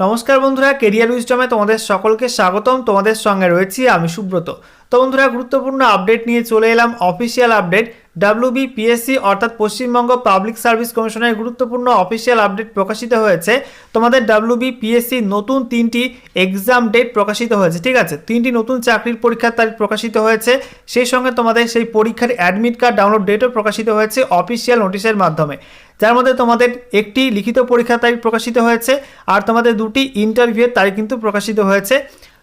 নমস্কার বন্ধুরা কেরিয়ার উইস্টমে তোমাদের সকলকে স্বাগতম। তোমাদের সঙ্গে রয়েছি আমি সুব্রত। তো বন্ধুরা, গুরুত্বপূর্ণ আপডেট নিয়ে চলে এলাম। অফিসিয়াল আপডেট ডাব্লিউবি পিএসসি অর্থাৎ পশ্চিমবঙ্গ পাবলিক সার্ভিস কমিশনের গুরুত্বপূর্ণ অফিসিয়াল আপডেট প্রকাশিত হয়েছে। তোমাদের ডাব্লিউবি পিএসসি নতুন তিনটি এক্সাম ডেট প্রকাশিত হয়েছে, ঠিক আছে? তিনটি নতুন চাকরির পরীক্ষার তারিখ প্রকাশিত হয়েছে। সেই সঙ্গে তোমাদের সেই পরীক্ষার অ্যাডমিট কার্ড ডাউনলোড ডেটও প্রকাশিত হয়েছে অফিসিয়াল নোটিশের মাধ্যমে। যার মধ্যে তোমাদের একটি লিখিত পরীক্ষার তারিখ প্রকাশিত হয়েছে আর তোমাদের দুটি ইন্টারভিউয়ের তারিখ কিন্তু প্রকাশিত হয়েছে।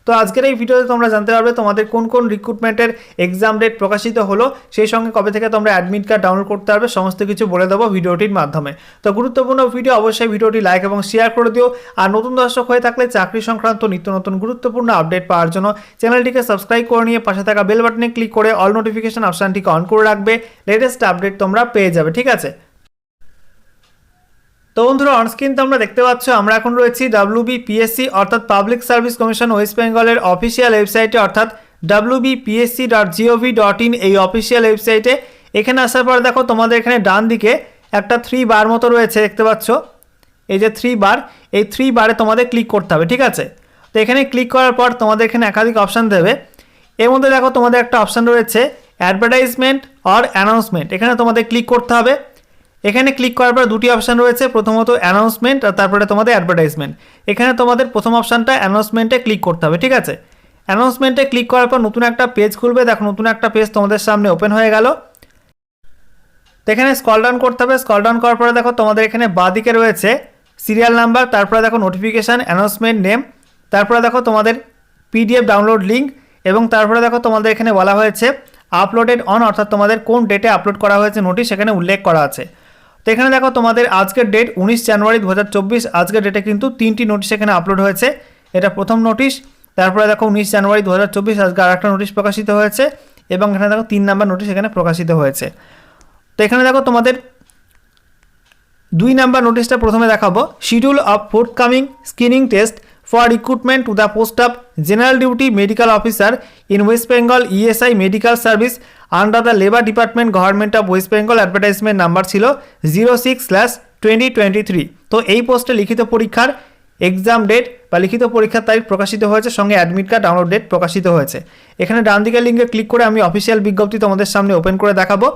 তো আজকের এই ভিডিওতে তোমরা জানতে পারবে তোমাদের কোন কোন রিক্রুটমেন্টের এক্সাম ডেট প্রকাশিত হলো, সেই সঙ্গে কবে থেকে তোমরা অ্যাডমিট কার্ড ডাউনলোড করতে পারবে, সমস্ত কিছু বলে দেবো ভিডিওটির মাধ্যমে। তো গুরুত্বপূর্ণ ভিডিও অবশ্যই ভিডিওটি লাইক এবং শেয়ার করে দিও। আর নতুন দর্শক হয়ে থাকলে চাকরি সংক্রান্ত নিত্য নতুন গুরুত্বপূর্ণ আপডেট পাওয়ার জন্য চ্যানেলটিকে সাবস্ক্রাইব করে নিয়ে পাশে থাকা বেল বাটনে ক্লিক করে অল নোটিফিকেশন অপশানটিকে অন করে রাখবে। লেটেস্ট আপডেট তোমরা পেয়ে যাবে, ঠিক আছে? তো বন্ধুরা অনস্ক্রিন তো আমরা দেখতে পাচ্ছ, আমরা এখন রয়েছি ডাব্লিউবি পিএসসি অর্থাৎ পাবলিক সার্ভিস কমিশন ওয়েস্ট বেঙ্গলের অফিসিয়াল ওয়েবসাইটে অর্থাৎ WB PSC dot GOV dot in এই অফিসিয়াল ওয়েবসাইটে এখানে আসার পর দেখো, তোমাদের এখানে ডান দিকে একটা থ্রি বার মতো রয়েছে, দেখতে পাচ্ছ? এই যে থ্রি বার এই থ্রি বারে তোমাদের ক্লিক করতে হবে, ঠিক আছে? তো এখানে ক্লিক করার পর তোমাদের এখানে একাধিক অপশান দেবে। এর মধ্যে দেখো, তোমাদের একটা অপশান রয়েছে অ্যাডভার্টাইজমেন্ট অর অ্যানাউন্সমেন্ট এখানে তোমাদের ক্লিক করতে হবে। এখানে ক্লিক করার পর দুটি অপশান রয়েছে, প্রথমত অ্যানাউন্সমেন্ট আর তারপরে তোমাদের অ্যাডভার্টাইজমেন্ট এখানে তোমাদের প্রথম অপশানটা অ্যানাউন্সমেন্টে ক্লিক করতে হবে, ঠিক আছে? অ্যানাউন্সমেন্টে ক্লিক করার পর নতুন একটা পেজ খুলবে। দেখো, নতুন একটা পেজ তোমাদের সামনে ওপেন হয়ে গেল। তো এখানে স্কল ডাউন করতে হবে। স্কল ডাউন করার পরে দেখো, তোমাদের এখানে বাঁদিকে রয়েছে সিরিয়াল নাম্বার তারপরে দেখো নোটিফিকেশান অ্যানাউন্সমেন্ট নেম তারপরে দেখো তোমাদের পিডিএফ ডাউনলোড লিঙ্ক এবং তারপরে দেখো তোমাদের এখানে বলা হয়েছে আপলোডেড অন অর্থাৎ তোমাদের কোন ডেটে আপলোড করা হয়েছে নোটিশ সেখানে উল্লেখ করা আছে। তো এখানে দেখো তোমাদের আজকের ডেট উনিশ জানুয়ারি দু হাজার চব্বিশ। আজকের ডেটে কিন্তু তিনটি নোটিশ এখানে আপলোড হয়েছে। এটা প্রথম নোটিশ তারপরে দেখো উনিশ জানুয়ারি দু হাজার চব্বিশ, আজকে আর একটা নোটিশ প্রকাশিত হয়েছে এবং এখানে দেখো তিন নাম্বার নোটিশ এখানে প্রকাশিত হয়েছে। তো এখানে দেখো তোমাদের দুই নাম্বার নোটিশটা প্রথমে দেখাবো। Schedule of forthcoming screening test for recruitment to the post of general duty medical officer in West Bengal ESI medical service under the labour department government of West Bengal advertisement number ছিল zero six slash twenty twenty three তো এই পোস্টে লিখিত পরীক্ষার exam date বা লিখিত পরীক্ষার তারিখ প্রকাশিত হয়েছে, সঙ্গে অ্যাডমিট কার্ড ডাউনলোড ডেট প্রকাশিত হয়েছে। এখানে ডান দিকের লিঙ্কে ক্লিক করে আমি অফিসিয়াল বিজ্ঞপ্তি তোমাদের সামনে ওপেন করে দেখাবো।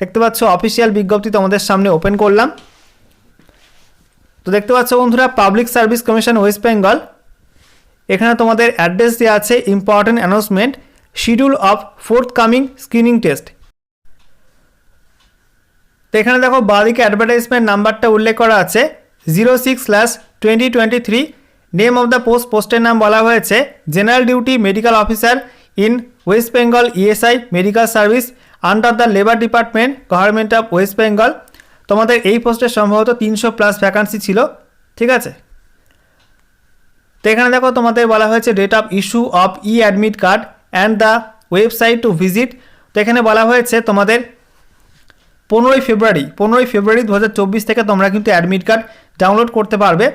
দেখতে পাচ্ছ অফিসিয়াল বিজ্ঞপ্তি তোমাদের সামনে ওপেন করলাম। তো দেখতে পাচ্ছ বন্ধুরা public service commission West Bengal এখানে তোমাদের অ্যাড্রেস দেওয়া আছে important announcement schedule of forthcoming screening test তো এখানে দেখো বাদিকে অ্যাডভার্টাইজমেন্ট নাম্বারটা উল্লেখ করা আছে zero six slash twenty twenty three name of the post পোস্টের নাম বলা হয়েছে general duty medical officer in West Bengal ESI medical service under the labour department government of West Bengal তোমাদের এই পোস্টে সম্ভবত তিনশো প্লাস ভ্যাকান্সি ছিল, ঠিক আছে? তো এখানে দেখো তোমাদের বলা হয়েছে date of issue of e admit card and the website to visit তো এখানে বলা হয়েছে তোমাদের পনেরোই ফেব্রুয়ারি পনেরোই ফেব্রুয়ারি দু হাজার চব্বিশ থেকে তোমরা কিন্তু অ্যাডমিট কার্ড ডাউনলোড করতে পারবে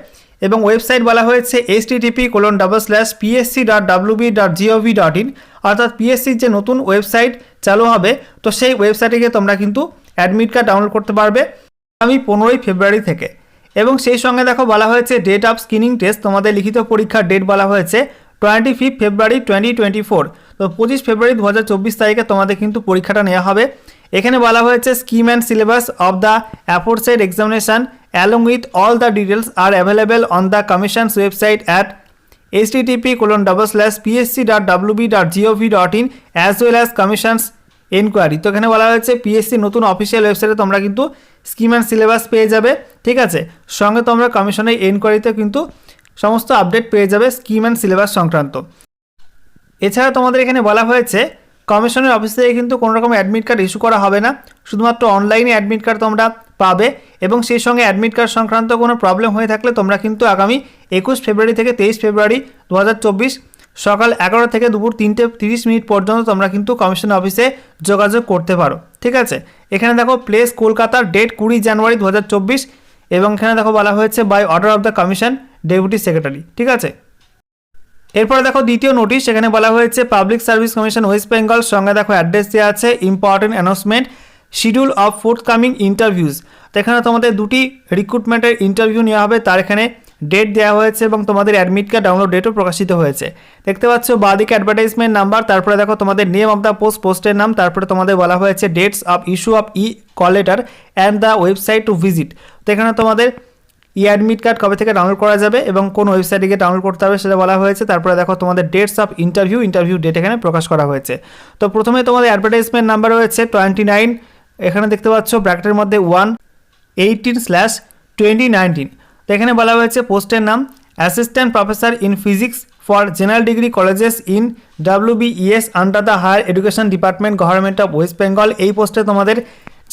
এবং ওয়েবসাইট বলা হয়েছে H TP colon double slash PSC dot WB dot GOV dot in অর্থাৎ পিএসসির যে নতুন ওয়েবসাইট চালু হবে, তো সেই ওয়েবসাইটে গিয়ে তোমরা কিন্তু অ্যাডমিট কার্ড ডাউনলোড করতে পারবে আমি পনেরোই ফেব্রুয়ারি থেকে। এবং সেই সঙ্গে দেখো বলা হয়েছে ডেট অফ স্ক্রিনিং টেস্ট তোমাদের লিখিত পরীক্ষার ডেট বলা হয়েছে twenty fifth February twenty twenty four তো পঁচিশ ফেব্রুয়ারি দু হাজার চব্বিশ তারিখে তোমাদের কিন্তু পরীক্ষাটা নেওয়া হবে। এখানে বলা হয়েছে scheme and syllabus of the aforesaid examination along with all the details are available on the commission's website at H TP colon double slash PSC dot WB dot GOV dot in as well as commission's enquiry তো এখানে বলা হয়েছে PSC নতুন official ওয়েবসাইটে তোমরা কিন্তু scheme and syllabus পেয়ে যাবে, ঠিক আছে? সঙ্গে তোমরা কমিশনের এনকোয়ারিতে কিন্তু সমস্ত আপডেট পেয়ে যাবে স্কিম অ্যান্ড সিলেবাস সংক্রান্ত। এছাড়া তোমাদের এখানে বলা হয়েছে কমিশনের অফিস থেকে কিন্তু কোনো রকম অ্যাডমিট কার্ড ইস্যু করা হবে না, শুধুমাত্র অনলাইনে অ্যাডমিট কার্ড তোমরা পাবে এবং সেই সঙ্গে অ্যাডমিট কার্ড সংক্রান্ত কোনো প্রবলেম হয়ে থাকলে তোমরা কিন্তু আগামী একুশ ফেব্রুয়ারি থেকে তেইশ ফেব্রুয়ারি দু হাজার চব্বিশ সকাল এগারো থেকে দুপুর তিনটে তিরিশ মিনিট পর্যন্ত তোমরা কিন্তু কমিশন অফিসে যোগাযোগ করতে পারো। ঠিক আছে? এখানে দেখো প্লেস কলকাতার ডেট কুড়ি জানুয়ারি দু হাজার চব্বিশ এবং এখানে দেখো বলা হয়েছে by order of the commission deputy secretary ঠিক আছে? এরপরে দেখো দ্বিতীয় নোটিশ সেখানে বলা হয়েছে public service commission West Bengal সঙ্গে দেখো অ্যাড্রেস দেওয়া আছে important announcement schedule of forthcoming interviews তো এখানে তোমাদের দুটি রিক্রুটমেন্টের ইন্টারভিউ নেওয়া হবে, তার এখানে ডেট দেওয়া হয়েছে এবং তোমাদের অ্যাডমিট কার্ড ডাউনলোড ডেটও প্রকাশিত হয়েছে। দেখতে পাচ্ছ, বাদিকে অ্যাডভার্টাইজমেন্ট নাম্বার তারপরে দেখো তোমাদের নেম অফ দ্য পোস্ট পোস্টের নাম, তারপরে তোমাদের বলা হয়েছে dates of issue of e call letter and the website to visit তো এখানে তোমাদের ই অ্যাডমিট কার্ড কবে থেকে ডাউনলোড করা যাবে এবং কোন ওয়েবসাইটে গিয়ে ডাউনলোড করতে হবে সেটা বলা হয়েছে। তারপরে দেখো তোমাদের dates of interview interview date এখানে প্রকাশ করা হয়েছে। তো প্রথমে তোমাদের অ্যাডভার্টাইজমেন্ট নাম্বার রয়েছে টোয়েন্টি নাইন এখানে দেখতে পাচ্ছ ব্র্যাকেটের মধ্যে one eighteen slash twenty nineteen তো এখানে বলা হয়েছে পোস্টের নাম assistant professor in physics for general degree colleges in WBES under the higher education department government of West Bengal এই পোস্টে তোমাদের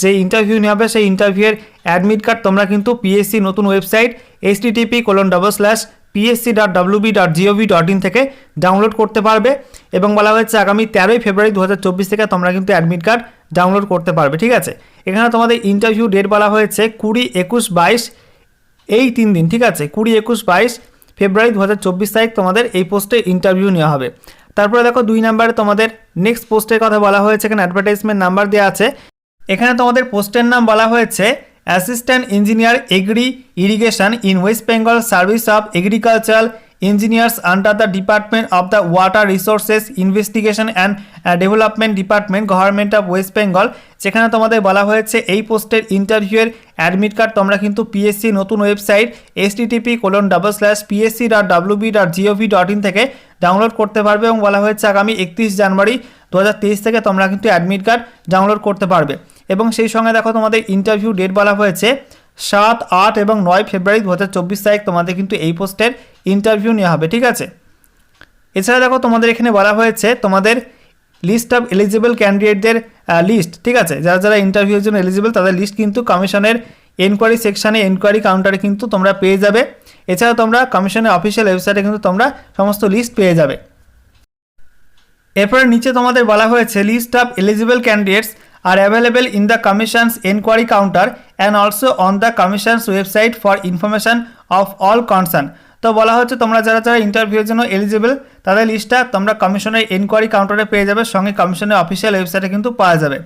যে ইন্টারভিউ নেওয়া হবে, সেই ইন্টারভিউয়ের অ্যাডমিট কার্ড তোমরা কিন্তু পিএসসি নতুন website H TTP colon double slash PSC dot WB dot GOV dot in থেকে ডাউনলোড করতে পারবে এবং বলা হয়েছে আগামী তেরোই ফেব্রুয়ারি দু হাজার চব্বিশ থেকে তোমরা কিন্তু অ্যাডমিট কার্ড ডাউনলোড করতে পারবে, ঠিক আছে? এখানে তোমাদের ইন্টারভিউ ডেট বলা হয়েছে কুড়ি একুশ বাইশ এই তিন দিন, ঠিক আছে? কুড়ি, একুশ, বাইশ ফেব্রুয়ারি দু হাজার চব্বিশ তারিখ তোমাদের এই পোস্টে ইন্টারভিউ নেওয়া হবে। তারপরে দেখো, দুই নাম্বারে তোমাদের নেক্সট পোস্টের কথা বলা হয়েছে, এখানে অ্যাডভার্টাইজমেন্ট নাম্বার দেওয়া আছে। এখানে তোমাদের পোস্টের নাম বলা হয়েছে assistant engineer agri irrigation in West Bengal service of agricultural engineers under the department of the water resources investigation and development department government of West Bengal যেখানে তোমাদের বলা হয়েছে এই পোস্টের ইন্টারভিউয়ের অ্যাডমিট কার্ড তোমরা কিন্তু পিএসসি নতুন website S TTP colon double slash PSC dot WB dot GOV dot in থেকে ডাউনলোড করতে পারবে এবং বলা হয়েছে আগামী একত্রিশ জানুয়ারি দু হাজার তেইশ থেকে তোমরা কিন্তু অ্যাডমিট কার্ড ডাউনলোড করতে পারবে। এবং সেই সঙ্গে দেখো তোমাদের ইন্টারভিউ ডেট বলা হয়েছে সাত, আট এবং নয় ফেব্রুয়ারি দু হাজার চব্বিশ তারিখ তোমাদের কিন্তু এই পোস্টের ইন্টারভিউ নেওয়া হবে, ঠিক আছে? এছাড়া দেখো তোমাদের এখানে বলা হয়েছে তোমাদের লিস্ট অফ এলিজিবল ক্যান্ডিডেটদের লিস্ট ঠিক আছে? যারা যারা ইন্টারভিউর জন্য এলিজিবল তাদের লিস্ট কিন্তু কমিশনের এনকোয়ারি সেকশানে এনকোয়ারি কাউন্টারে কিন্তু তোমরা পেয়ে যাবে। এছাড়া তোমরা কমিশনের অফিসিয়াল ওয়েবসাইটে কিন্তু তোমরা সমস্ত লিস্ট পেয়ে যাবে। এরপরে নিচে তোমাদের বলা হয়েছে list of eligible candidates are available in the commission's enquiry counter and also on the commission's website for information of all concern তো বলা হচ্ছে তোমরা যারা যারা ইন্টারভিউর জন্য এলিজিবল তাদের লিস্টটা তোমরা কমিশনের এনকোয়ারি কাউন্টারে পেয়ে যাবে, সঙ্গে কমিশনের অফিসিয়াল ওয়েবসাইটে কিন্তু পাওয়া যাবে।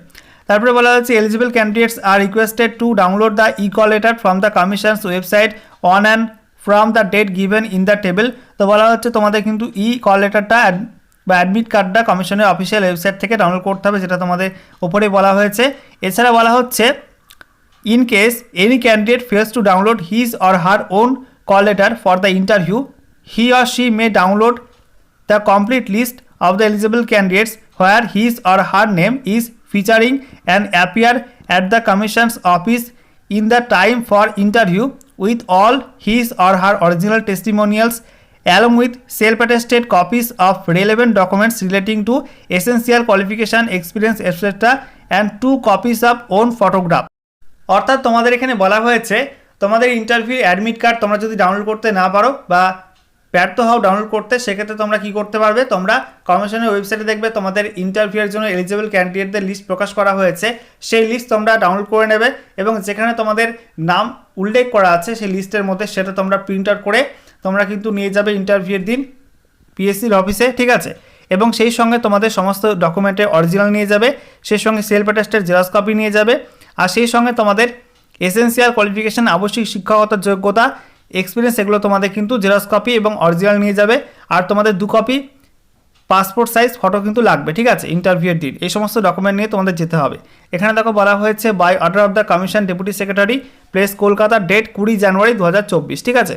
তারপরে বলা হচ্ছে eligible candidates are requested to download the e call letter from the commission's website on and from the date given in the table তো বলা হচ্ছে তোমাদের কিন্তু ই কল লেটারটা বা অ্যাডমিট কার্ডটা কমিশনের অফিসিয়াল ওয়েবসাইট থেকে ডাউনলোড করতে হবে, যেটা তোমাদের ওপরে বলা হয়েছে। এছাড়া বলা হচ্ছে In case any candidate fails to download his or her own call letter for the interview, he or she may download the complete list of the eligible candidates where his or her name is featuring and appear at the commission's office in the time for interview with all his or her original testimonials along with self-attested copies of relevant documents relating to essential qualification experience etc and two copies of own photograph. অর্থাৎ তোমাদের এখানে বলা হয়েছে, তোমাদের interview admit card তোমরা যদি download করতে না পারো বা ব্যর্থ হও ডাউনলোড করতে, সেক্ষেত্রে তোমরা কি করতে পারবে? তোমরা কমিশনের ওয়েবসাইটে দেখবে তোমাদের ইন্টারভিউয়ের জন্য এলিজিবল ক্যান্ডিডেটদের লিস্ট প্রকাশ করা হয়েছে। সেই লিস্ট তোমরা ডাউনলোড করে নেবে এবং যেখানে তোমাদের নাম উল্লেখ করা আছে, সেই লিস্টের মধ্যে সেটা তোমরা প্রিন্ট আউট করে তোমরা কিন্তু নিয়ে যাবে ইন্টারভিউয়ের দিন পিএসসির অফিসে ঠিক আছে? এবং সেই সঙ্গে তোমাদের সমস্ত ডকুমেন্টের অরিজিনাল নিয়ে যাবে, সেই সঙ্গে সেলফ অ্যাটাস্টের জেরক্স কপি নিয়ে যাবে। আর সেই সঙ্গে তোমাদের এসেন্সিয়াল কোয়ালিফিকেশান আবশ্যিক শিক্ষাগত যোগ্যতা এক্সপিরিয়েন্স এগুলো তোমাদের কিন্তু জেরক্স কপি এবং অরিজিনাল নিয়ে যাবে। আর তোমাদের দু কপি পাসপোর্ট সাইজ ফটো কিন্তু লাগবে, ঠিক আছে? ইন্টারভিউয়ের দিন। এই সমস্ত ডকুমেন্ট নিয়ে তোমাদের যেতে হবে। এখানে দেখো বলা হয়েছে by order of the commission deputy secretary place Kolkata date কুড়ি জানুয়ারি দু হাজার চব্বিশ, ঠিক আছে?